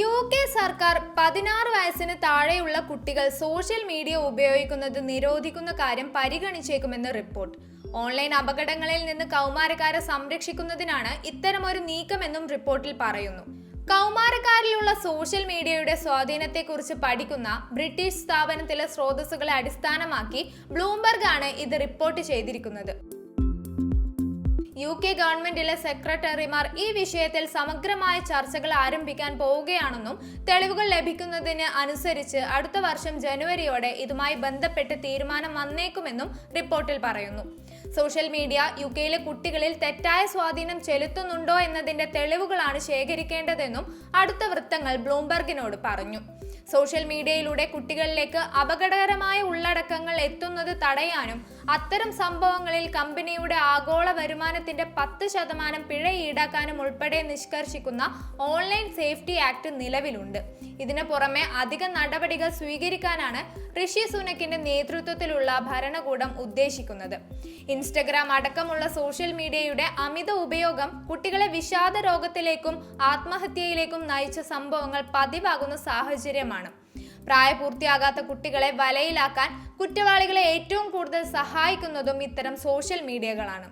U K സർക്കാർ പതിനാറ് വയസ്സിന് താഴെയുള്ള കുട്ടികൾ സോഷ്യൽ മീഡിയ ഉപയോഗിക്കുന്നത് നിരോധിക്കുന്ന കാര്യം പരിഗണിച്ചേക്കുമെന്ന് റിപ്പോർട്ട്. ഓൺലൈൻ അപകടങ്ങളിൽ നിന്ന് കൗമാരക്കാരെ സംരക്ഷിക്കുന്നതിനാണ് ഇത്തരമൊരു നീക്കമെന്നും റിപ്പോർട്ടിൽ പറയുന്നു. കൗമാരക്കാരിലുള്ള സോഷ്യൽ മീഡിയയുടെ സ്വാധീനത്തെക്കുറിച്ച് പഠിക്കുന്ന ബ്രിട്ടീഷ് സ്ഥാപനത്തിലെ സ്രോതസ്സുകളെ അടിസ്ഥാനമാക്കി ബ്ലൂംബർഗ് ആണ് ഇത് റിപ്പോർട്ട് ചെയ്തിരിക്കുന്നത്. യു കെ ഗവൺമെന്റിലെ സെക്രട്ടറിമാർ ഈ വിഷയത്തിൽ സമഗ്രമായ ചർച്ചകൾ ആരംഭിക്കാൻ പോവുകയാണെന്നും തെളിവുകൾ ലഭിക്കുന്നതിന് അനുസരിച്ച് അടുത്ത വർഷം ജനുവരിയോടെ ഇതുമായി ബന്ധപ്പെട്ട് തീരുമാനം വന്നേക്കുമെന്നും റിപ്പോർട്ടിൽ പറയുന്നു. സോഷ്യൽ മീഡിയ യു കെയിലെ കുട്ടികളിൽ തെറ്റായ സ്വാധീനം ചെലുത്തുന്നുണ്ടോ എന്നതിന്റെ തെളിവുകളാണ് ശേഖരിക്കേണ്ടതെന്നും അടുത്ത വൃത്തങ്ങൾ ബ്ലൂംബർഗിനോട് പറഞ്ഞു. സോഷ്യൽ മീഡിയയിലൂടെ കുട്ടികളിലേക്ക് അപകടകരമായ ഉള്ളടക്കങ്ങൾ എത്തുന്നത് തടയാനും അത്തരം സംഭവങ്ങളിൽ കമ്പനിയുടെ ആഗോള വരുമാനത്തിന്റെ പത്ത് ശതമാനം പിഴ ഈടാക്കാനും ഉൾപ്പെടെ നിഷ്കർഷിക്കുന്ന ഓൺലൈൻ സേഫ്റ്റി ആക്ട് നിലവിലുണ്ട്. ഇതിന് പുറമെ അധിക നടപടികൾ സ്വീകരിക്കാനാണ് ഋഷി സുനക്കിന്റെ നേതൃത്വത്തിലുള്ള ഭരണകൂടം ഉദ്ദേശിക്കുന്നത്. ഇൻസ്റ്റഗ്രാം അടക്കമുള്ള സോഷ്യൽ മീഡിയയുടെ അമിത ഉപയോഗം കുട്ടികളെ വിഷാദ രോഗത്തിലേക്കും ആത്മഹത്യയിലേക്കും നയിച്ച സംഭവങ്ങൾ പതിവാകുന്ന സാഹചര്യമാണ്. പ്രായപൂർത്തിയാകാത്ത കുട്ടികളെ വലയിലാക്കാൻ കുറ്റവാളികളെ ഏറ്റവും കൂടുതൽ സഹായിക്കുന്നതും ഇത്തരം സോഷ്യൽ മീഡിയകളാണ്